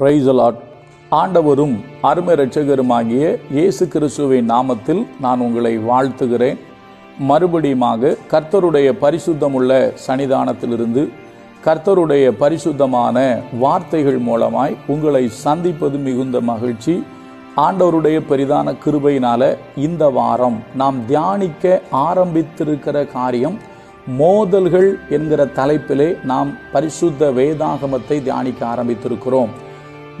பிரைசலாட் ஆண்டவரும் அருமை ரட்சகருமாகிய இயேசு கிறிஸ்துவின் நாமத்தில் நான் உங்களை வாழ்த்துகிறேன். மறுபடியுமாக கர்த்தருடைய பரிசுத்தமுள்ள சன்னிதானத்திலிருந்து கர்த்தருடைய பரிசுத்தமான வார்த்தைகள் மூலமாய் உங்களை சந்திப்பது மிகுந்த மகிழ்ச்சி. ஆண்டவருடைய பெரிதான கிருபையினால இந்த வாரம் நாம் தியானிக்க ஆரம்பித்திருக்கிற காரியம் மோதல்கள் என்கிற தலைப்பிலே நாம் பரிசுத்த வேதாகமத்தை தியானிக்க ஆரம்பித்திருக்கிறோம்.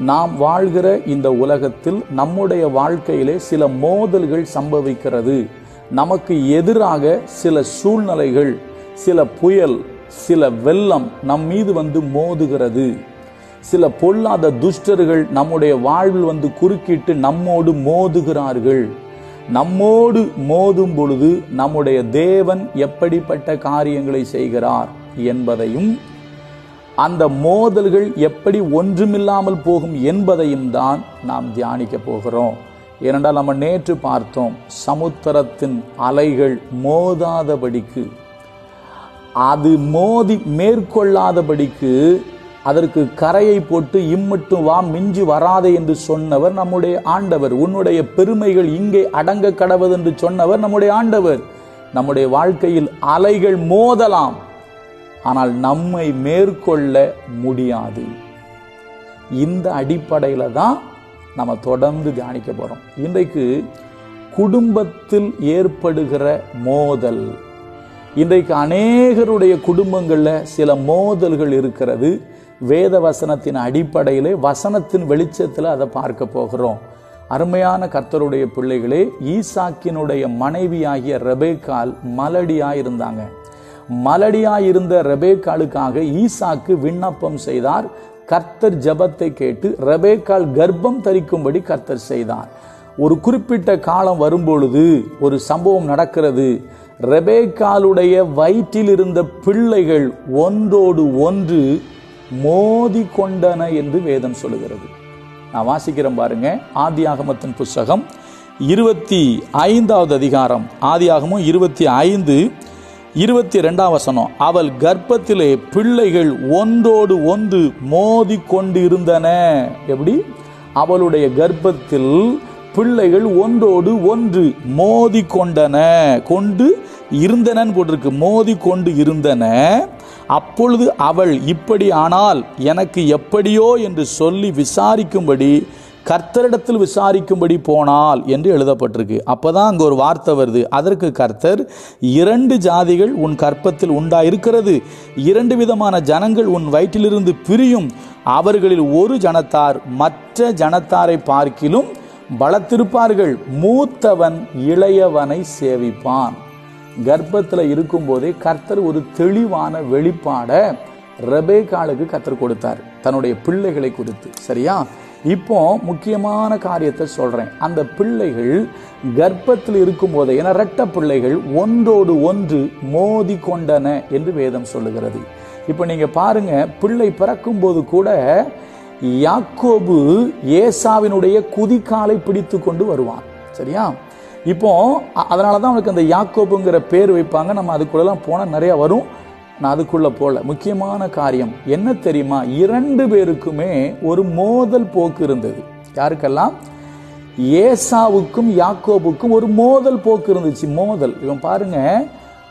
நாம் வாழ்கிற இந்த உலகத்தில் நம்முடைய வாழ்க்கையிலே சில மோதல்கள் சம்பவிக்கிறது. நமக்கு எதிராக சில சூழ்நிலைகள் சில புயல் சில வெள்ளம் நம் மீது வந்து மோதுகிறது. சில பொல்லாத துஷ்டர்கள் நம்முடைய வாழ்வில் வந்து குறுக்கிட்டு நம்மோடு மோதுகிறார்கள். நம்மோடு மோதும் பொழுது நம்முடைய தேவன் எப்படிப்பட்ட காரியங்களை செய்கிறார் என்பதையும் அந்த மோதல்கள் எப்படி ஒன்றுமில்லாமல் போகும் என்பதையும் தான் நாம் தியானிக்க போகிறோம். ஏனென்றால் நம்ம நேற்று பார்த்தோம் சமுத்திரத்தின் அலைகள் மோதாதபடிக்கு அது மோதி மேற்கொள்ளாதபடிக்கு அதற்கு கரையை போட்டு இம்மட்டும் வா மிஞ்சி வராதே என்று சொன்னவர் நம்முடைய ஆண்டவர். உன்னுடைய பெருமைகள் இங்கே அடங்க கடவது என்று சொன்னவர் நம்முடைய ஆண்டவர். நம்முடைய வாழ்க்கையில் அலைகள் மோதலாம். ஆனால் நம்மை மேற்கொள்ள முடியாது. இந்த அடிப்படையில் தான் நம்ம தொடர்ந்து தியானிக்க போகிறோம் இன்றைக்கு குடும்பத்தில் ஏற்படுகிற மோதல். இன்றைக்கு அநேகருடைய குடும்பங்களில் சில மோதல்கள் இருக்கிறது. வேத வசனத்தின் அடிப்படையில் வசனத்தின் வெளிச்சத்தில் அதை பார்க்க போகிறோம். அருமையான கர்த்தருடைய பிள்ளைகளே ஈசாக்கினுடைய மனைவியாகிய ரெபேக்கால் மலடியாக இருந்தாங்க மலடியாயிருந்த ரெபேக்காலுக்காக ஈசாக்கு விண்ணப்பம் செய்தார். கர்த்தர் ஜபத்தை கேட்டு ரெபேக்கால் கர்ப்பம் தரிக்கும்படி கர்த்தர் செய்தார். ஒரு குறிப்பிட்ட காலம் வரும்பொழுது ஒரு சம்பவம் நடக்கிறது. ரெபேக்காலுடைய வயிற்றில் இருந்த பிள்ளைகள் ஒன்றோடு ஒன்று மோதி கொண்டன என்று வேதம் சொல்லுகிறது. நான் வாசிக்கிறேன் பாருங்க. ஆதியாகமத்தின் புஸ்தகம் இருபத்தி ஐந்தாவது அதிகாரம். ஆதியாகமும் இருபத்தி ஐந்து இருபத்தி ரெண்டாம் வசனம் அவள் கர்ப்பத்திலே பிள்ளைகள் ஒன்றோடு ஒன்று மோதி கொண்டு இருந்தன எப்படி? அவளுடைய கர்ப்பத்தில் பிள்ளைகள் ஒன்றோடு ஒன்று மோதி கொண்டன கொண்டு இருந்தனன்னு போட்டிருக்கு. மோதி கொண்டு இருந்தன. அப்பொழுது அவள் இப்படி ஆனால் எனக்கு எப்படியோ என்று சொல்லி விசாரிக்கும்படி கர்த்தரிடத்தில் விசாரிக்கும்படி போனால் என்று எழுதப்பட்டிருக்கு. அப்போதான் அங்கே ஒரு வார்த்தை வருது. அதற்கு கர்த்தர் இரண்டு ஜாதிகள் உன் கற்பத்தில் உண்டாயிருக்கிறது. இரண்டு விதமான ஜனங்கள் உன் வயிற்றிலிருந்து பிரியும். அவர்களில் ஒரு ஜனத்தார் மற்ற ஜனத்தாரை பார்க்கிலும் பலத்திருப்பார்கள். மூத்தவன் இளையவனை சேவிப்பான். கர்ப்பத்தில் இருக்கும்போதே கர்த்தர் ஒரு தெளிவான வெளிப்பாட ரபேகாலுக்கு கர்த்தர் கொடுத்தார். தன்னுடைய பிள்ளைகளை குறித்து சரியா? இப்போ முக்கியமான காரியத்தை சொல்றேன். அந்த பிள்ளைகள் கர்ப்பத்தில் இருக்கும்போதே என ரெட்ட பிள்ளைகள் ஒன்றோடு ஒன்று மோதி கொண்டன என்று வேதம் சொல்லுகிறது. இப்போ நீங்க பாருங்க பிள்ளை பிறக்கும் போது கூட யாக்கோபு ஏசாவினுடைய குதிக்காலை பிடித்து கொண்டு வருவான். சரியா? இப்போ அதனால தான் அவனுக்கு அந்த யாக்கோபுங்கிற பேர் வைப்பாங்க. நம்ம அதுக்குள்ளெல்லாம் போனால் நிறைய வரும். நான் அதுக்குள்ளே போகல முக்கியமான காரியம் என்ன தெரியுமா? இரண்டு பேருக்குமே ஒரு மோதல் போக்கு இருந்தது. யாருக்கெல்லாம்? ஏசாவுக்கும் யாக்கோபுக்கும் ஒரு மோதல் போக்கு இருந்துச்சு. மோதல். இவன் பாருங்க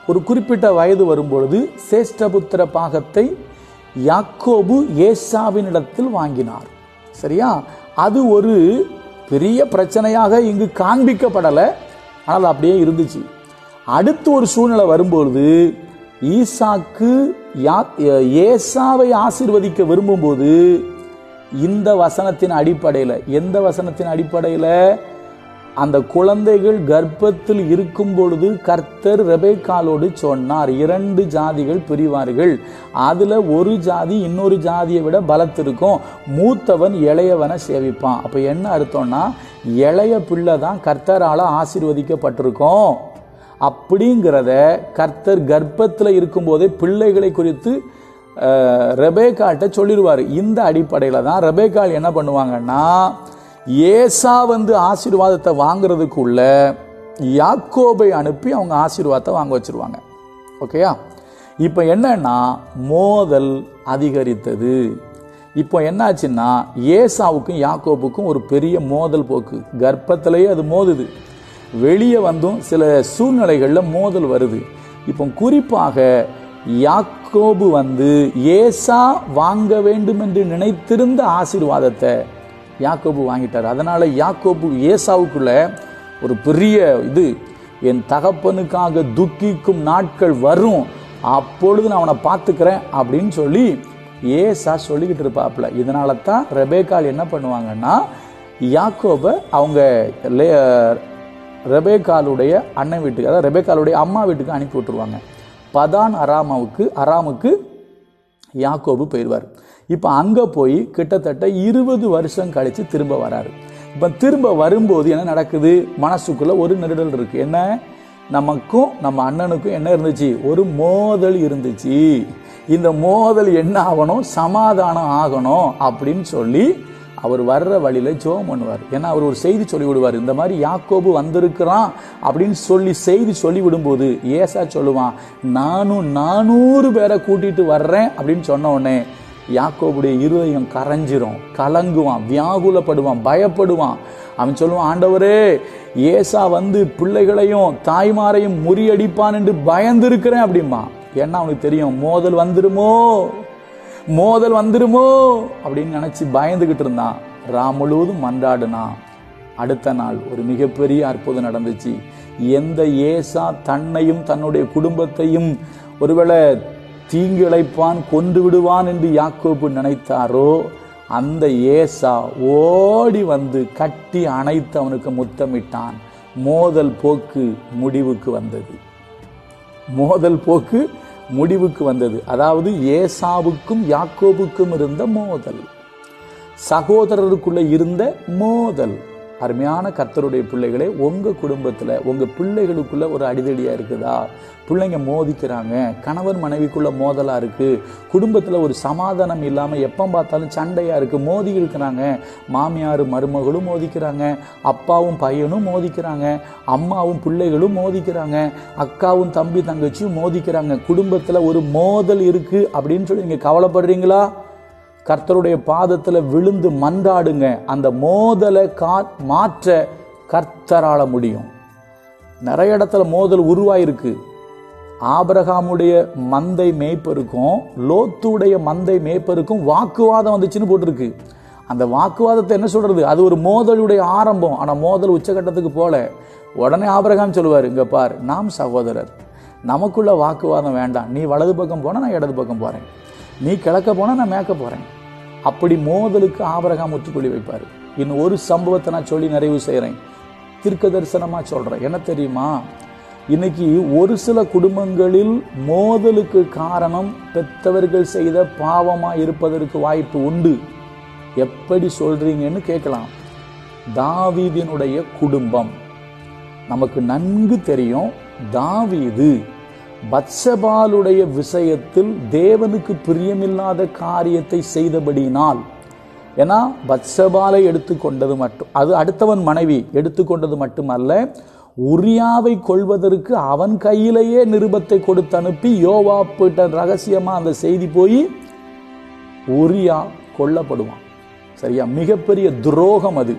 ஒரு குறிப்பிட்ட வயது வரும்பொழுது சேஷ்டபுத்திர பாகத்தை யாக்கோபு ஏசாவினிடத்தில் வாங்கினார். சரியா? அது ஒரு பெரிய பிரச்சனையாக இங்கு காண்பிக்கப்படலை. ஆனால் அப்படியே இருந்துச்சு. அடுத்து ஒரு சூழ்நிலை வரும்பொழுது ஈசாக்கு ஏசாவை ஆசிர்வதிக்க விரும்பும்போது இந்த வசனத்தின் அடிப்படையில் எந்த வசனத்தின் அடிப்படையில்? அந்த குழந்தைகள் கர்ப்பத்தில் இருக்கும் பொழுது கர்த்தர் ரெபேக்காலோடு சொன்னார் இரண்டு ஜாதிகள் பிரிவார்கள். அதில் ஒரு ஜாதி இன்னொரு ஜாதியை விட பலத்திருக்கும். மூத்தவன் இளையவனை சேவிப்பான். அப்போ என்ன அர்த்தம்னா இளைய பிள்ளை தான் கர்த்தரால் ஆசீர்வதிக்கப்பட்டிருக்கோம். அப்படிங்கிறத கர்த்தர் கர்ப்பத்தில் இருக்கும்போதே பிள்ளைகளை குறித்து ரெபேகாட்ட சொல்லிடுவார். இந்த அடிப்படையில் தான் ரெபேக்கால் என்ன பண்ணுவாங்கன்னா ஏசா வந்து ஆசீர்வாதத்தை வாங்குறதுக்குள்ள யாக்கோபை அனுப்பி அவங்க ஆசீர்வாதத்தை வாங்க வச்சிருவாங்க. ஓகேயா? இப்போ என்னன்னா மோதல் அதிகரித்தது. இப்போ என்னாச்சுன்னா ஏசாவுக்கும் யாக்கோபுக்கும் ஒரு பெரிய மோதல் போக்கு. கர்ப்பத்திலேயே அது மோதுது. வெளியே வந்தும் சில சூழ்நிலைகளில் மோதல் வருது. இப்போ குறிப்பாக யாக்கோபு வந்து ஏசா வாங்க வேண்டும் என்று நினைத்திருந்த ஆசீர்வாதத்தை யாக்கோபு வாங்கிட்டார். அதனால் யாக்கோபு ஏசாவுக்குள்ள ஒரு பெரிய இது என் தகப்பனுக்காக துக்கிக்கும் நாட்கள் வரும் அப்பொழுது நான் அவனை பார்த்துக்கிறேன் அப்படின்னு சொல்லி ஏசா சொல்லிக்கிட்டு இருப்பாப்புல. இதனால தான் ரெபேக்கால் என்ன பண்ணுவாங்கன்னா யாக்கோபை அவங்க ரெபேக்காலுடைய அண்ணன் வீட்டுக்கு அதாவது ரெபேக்காலுடைய அம்மா வீட்டுக்கு அனுப்பி விட்டுருவாங்க. பதான் அராமாவுக்கு அராமுக்கு யாக்கோபு போயிடுவார். இப்போ அங்கே போய் கிட்டத்தட்ட இருபது வருஷம் கழித்து திரும்ப வராரு. இப்போ திரும்ப வரும்போது என்ன நடக்குது? மனசுக்குள்ளே ஒரு நெருடல் இருக்குது என்ன? நமக்கும் நம்ம அண்ணனுக்கும் என்ன இருந்துச்சு? ஒரு மோதல் இருந்துச்சு. இந்த மோதல் என்ன ஆகணும்? சமாதானம் ஆகணும் அப்படின்னு சொல்லி அவர் வர்ற வழியில ஜோம் பண்ணுவார். ஏன்னா அவர் ஒரு செய்தி சொல்லி விடுவார் இந்த மாதிரி யாக்கோபு வந்திருக்கிறான் அப்படின்னு சொல்லி செய்தி சொல்லி விடும்போது ஏசா சொல்லுவான் நானும் நானூறு பேரை கூட்டிட்டு வர்றேன் அப்படின்னு சொன்ன உடனே யாக்கோபுடைய இருதயம் கரைஞ்சிரும். கலங்குவான் வியாகுலப்படுவான் பயப்படுவான். அவன் சொல்லுவான் ஆண்டவரே ஏசா வந்து பிள்ளைகளையும் தாய்மாரையும் முறியடிப்பான் என்று பயந்திருக்கிறேன் அப்படிமா ஏன்னா அவனுக்கு தெரியும் மோதல் வந்துருமோ? மோதல் வந்துருமோ? அப்படின்னு நினைச்சு பயந்துகிட்டு இருந்தான். ராம் முழுவதும் மன்றாடுனான். அடுத்த நாள் ஒரு மிகப்பெரிய அற்புதம் நடந்துச்சு. எந்த ஏசா தன்னையும் தன்னுடைய குடும்பத்தையும் ஒருவேளை தீங்கு இழைப்பான் கொன்று விடுவான் என்று யாக்கோபு நினைத்தாரோ அந்த ஏசா ஓடி வந்து கட்டி அணைத்து அவனுக்கு முத்தமிட்டான். மோதல் போக்கு முடிவுக்கு வந்தது. மோதல் போக்கு முடிவுக்கு வந்தது. அதாவது ஏசாவுக்கும் யாக்கோபுக்கும் இருந்த மோதல். சகோதரருக்குள்ள இருந்த மோதல். அருமையான கர்த்தருடைய பிள்ளைகளே உங்கள் குடும்பத்தில் உங்கள் பிள்ளைகளுக்குள்ளே ஒரு அடிதடியாக இருக்குதா? பிள்ளைங்க மோதிக்கிறாங்க கணவன் மனைவிக்குள்ள மோதலாக இருக்குது குடும்பத்தில் ஒரு சமாதானம் இல்லாமல் எப்போ பார்த்தாலும் சண்டையாக இருக்குது மோதி இருக்கிறாங்க மாமியார் மருமகளும் மோதிக்கிறாங்க அப்பாவும் பையனும் மோதிக்கிறாங்க அம்மாவும் பிள்ளைகளும் மோதிக்கிறாங்க அக்காவும் தம்பி தங்கச்சியும் மோதிக்கிறாங்க. குடும்பத்தில் ஒரு மோதல் இருக்குது அப்படின்னு சொல்லி நீங்கள் கவலைப்படுறீங்களா? கர்த்தருடைய பாதத்தில் விழுந்து மன்றாடுங்க. அந்த மோதலை கா மாற்ற கர்த்தரால முடியும். நிறைய இடத்துல மோதல் உருவாயிருக்கு. ஆபரகாமுடைய மந்தை மேய்ப்பருக்கும் லோத்துடைய மந்தை மேய்ப்பருக்கும் வாக்குவாதம் வந்துச்சுன்னு போட்டிருக்கு. அந்த வாக்குவாதத்தை என்ன சொல்றது? அது ஒரு மோதலுடைய ஆரம்பம். ஆனால் மோதல் உச்சகட்டத்துக்கு போல. உடனே ஆபரகாம் சொல்லுவார் இங்கே பார் நாம் சகோதரர். நமக்குள்ள வாக்குவாதம் வேண்டாம். நீ வலது பக்கம் போனால் நான் இடது பக்கம் போகிறேன் நீ கிளக்க போனா நான் மேய்க்க போறேன். அப்படி மோதலுக்கு ஆபரகம் முற்றுப்புள்ளி வைப்பார். இன்னும் ஒரு சம்பவத்தை நான் சொல்லி நிறைவு செய்கிறேன் தீர்க்க தரிசனமாக சொல்கிறேன் என்ன தெரியுமா? இன்னைக்கு ஒரு சில குடும்பங்களில் மோதலுக்கு காரணம் பெற்றவர்கள் செய்த பாவமாக இருப்பதற்கு வாய்ப்பு உண்டு. எப்படி சொல்றீங்கன்னு கேட்கலாம். தாவீதினுடைய குடும்பம். நமக்கு நன்கு தெரியும் தாவீது பத்சபாலுடைய விஷயத்தில் தேவனுக்கு பிரியமில்லாத காரியத்தை செய்தபடியினால் ஏன்னா பத்சபாலை எடுத்துக்கொண்டது மட்டும் அது அடுத்தவன் மனைவி எடுத்துக்கொண்டது மட்டுமல்ல உரியாவை கொள்வதற்கு அவன் கையிலேயே நிருபத்தை கொடுத்து அனுப்பி யோவாப்பிட்ட ரகசியமா அந்த செய்தி போய் உரியா கொல்லப்படுவான். சரியா? மிகப்பெரிய துரோகம் அது.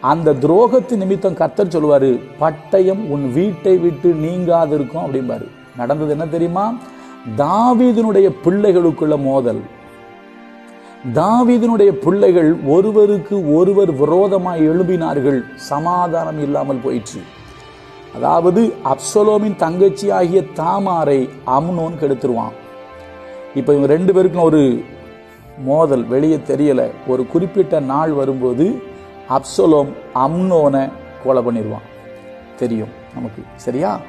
அந்த துரோகத்து நிமித்தம் கத்தர் சொல்லுவாரு பட்டயம் உன் வீட்டை விட்டு நீங்காதிருக்கும் அப்படிம்பாரு. நடந்தது என்ன தெரியுமா? தாவீதனுடைய பிள்ளைகளுக்குள்ள மோதல். தாவீதனுடைய பிள்ளைகள் ஒருவருக்கு ஒருவர் விரோதமாய் எழும்பினார்கள். சமாதானம் இல்லாமல் போயிற்று. அதாவது அப்சலோமின் தங்கச்சி ஆகிய தாமாரை அம்னோன் கெடுத்துருவான். இப்போ இவங்க ரெண்டு பேருக்கும் ஒரு மோதல் வெளியே தெரியல. ஒரு குறிப்பிட்ட நாள் வரும்போது அப்சலோம் அம்னோனை கொலை பண்ணிடுவான் தெரியும் நமக்கு. சரியா?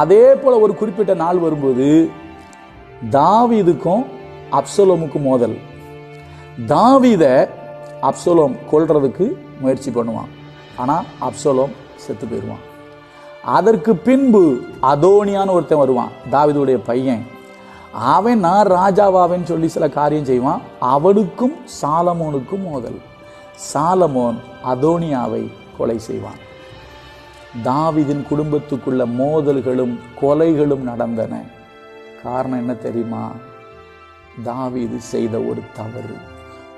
அதே போல ஒரு குறிப்பிட்ட நாள் வரும்போது தாவீதுக்கும் அப்சலோமுக்கும் மோதல். தாவித அப்சலோம் கொள்றதுக்கு முயற்சி பண்ணுவான். ஆனால் அப்சலோம் செத்து போயிடுவான். அதற்கு பின்பு அதோனியான்னு ஒருத்தன் வருவான் தாவிதுடைய பையன். அவன் நான் ராஜாவாவேன்னு சொல்லி சில காரியம் செய்வான். அவனுக்கும் சாலமோனுக்கும் மோதல். சாலமோன் அதோனியாவை கொலை செய்வான். தாவிதின் குடும்பத்துக்குள்ள மோதல்களும் கொலைகளும் நடந்தன. காரணம் என்ன தெரியுமா? தாவிது செய்த ஒரு தவறு.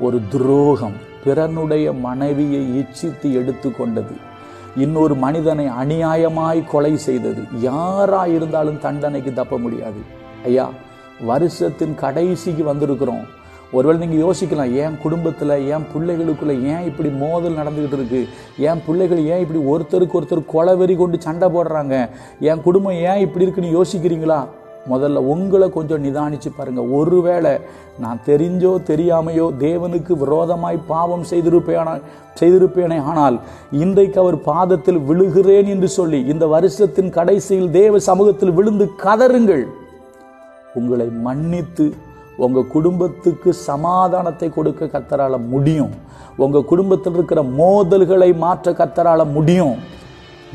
ஒரு துரோகம் பிறனுடைய மனைவியை இச்சித்து எடுத்துக்கொண்டது. இன்னொரு மனிதனை அநியாயமாய் கொலை செய்தது. யாரா இருந்தாலும் தண்டனைக்கு தப்ப முடியாது. ஐயா வருஷத்தின் கடைசிக்கு வந்திருக்கிறோம். ஒருவேளை நீங்கள் யோசிக்கலாம் ஏன் குடும்பத்தில் ஏன் பிள்ளைகளுக்குள்ளே ஏன் இப்படி மோதல் நடந்துக்கிட்டு இருக்கு? ஏன் பிள்ளைகள் ஏன் இப்படி ஒருத்தருக்கு ஒருத்தர் கொலவெறி கொண்டு சண்டை போடுறாங்க? என் குடும்பம் ஏன் இப்படி இருக்குன்னு யோசிக்கிறீங்களா? முதல்ல உங்களை கொஞ்சம் நிதானிச்சு பாருங்க. ஒருவேளை நான் தெரிஞ்சோ தெரியாமையோ தேவனுக்கு விரோதமாய் பாவம் செய்திருப்பேனா செய்திருப்பேனே ஆனால் இன்றைக்கு அவர் பாதத்தில் விழுகிறேன் என்று சொல்லி இந்த வருஷத்தின் கடைசியில் தேவ சமூகத்தில் விழுந்து கதறுங்கள். உங்களை மன்னித்து உங்கள் குடும்பத்துக்கு சமாதானத்தை கொடுக்க கத்தரால முடியும். உங்கள் குடும்பத்தில் இருக்கிற மோதல்களை மாற்ற கத்தரால முடியும்.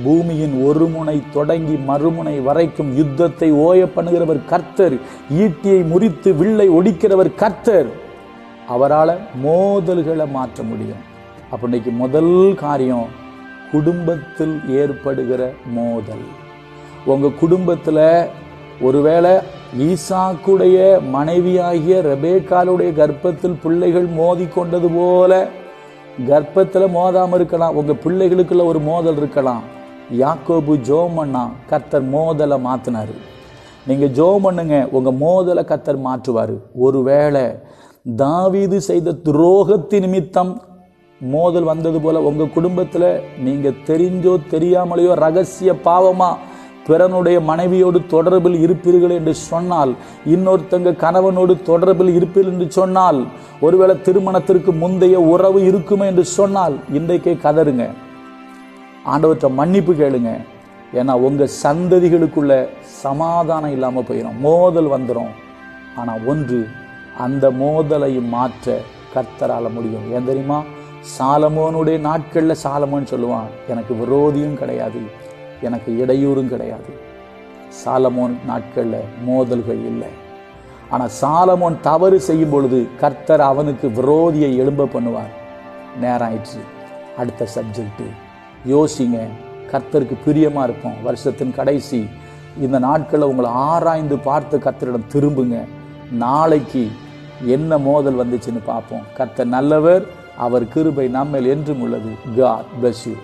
பூமியின் ஒரு முனை தொடங்கி மறுமுனை வரைக்கும் யுத்தத்தை ஓய பண்ணுகிறவர் கர்த்தர். ஈட்டியை முறித்து வில்லை ஒடிக்கிறவர் கர்த்தர். அவரால் மோதல்களை மாற்ற முடியும். அப்போ இன்னைக்கு முதல் காரியம் குடும்பத்தில் ஏற்படுகிற மோதல். உங்கள் குடும்பத்தில் ஒருவேளை ஈசாக்குடைய மனைவியாகிய ரெபேக்காலுடைய கர்ப்பத்தில் பிள்ளைகள் மோதி கொண்டது போல கர்ப்பத்தில் மோதாமல் இருக்கலாம். உங்க பிள்ளைகளுக்குள்ள ஒரு மோதல் இருக்கலாம். யாக்கோபு ஜோமண்ணா பண்ணா கர்த்தர் மோதலை மாத்தினாரு. நீங்க ஜோம் பண்ணுங்க உங்க மோதலை கர்த்தர் மாற்றுவார். ஒருவேளை தாவீது செய்த துரோகத்தின் நிமித்தம் மோதல் வந்தது போல உங்க குடும்பத்தில் நீங்க தெரிஞ்சோ தெரியாமலையோ ரகசிய பாவமா பிறனுடைய மனைவியோடு தொடர்பில் இருப்பீர்கள் என்று சொன்னால் இன்னொருத்தங்க கணவனோடு தொடர்பில் இருப்பீர்கள் என்று சொன்னால் ஒருவேளை திருமணத்திற்கு முந்தைய உறவு இருக்குமே என்று சொன்னால் இன்றைக்கே கதறுங்க. ஆண்டவற்றை மன்னிப்பு கேளுங்க. ஏன்னா உங்க சந்ததிகளுக்குள்ள சமாதானம் இல்லாமல் போயிடும் மோதல் வந்துடும் ஆனால் ஒன்று அந்த மோதலை மாற்ற கர்த்தரால முடியும். ஏன் தெரியுமா? சாலமோனுடைய நாட்களில் சாலமோன் சொல்லுவான் எனக்கு விரோதியும் கிடையாது. எனக்கு இடையூறும் கிடையாது. சாலமோன் நாட்களில் மோதல்கள் இல்லை. ஆனால் சாலமோன் தவறு செய்யும் பொழுது கர்த்தர் அவனுக்கு விரோதியை எழும்ப பண்ணுவார். நேரம் ஆயிடுச்சு அடுத்த சப்ஜெக்டு யோசிங்க. கர்த்தருக்கு பிரியமாக இருப்போம். வருஷத்தின் கடைசி. இந்த நாட்களில் உங்களை ஆராய்ந்து பார்த்து கர்த்தரிடம் திரும்புங்க. நாளைக்கு என்ன மோதல் வந்துச்சுன்னு பார்ப்போம். கர்த்தர் நல்லவர். அவர் கிருபை நம்மேல் என்றும் உள்ளது. God bless you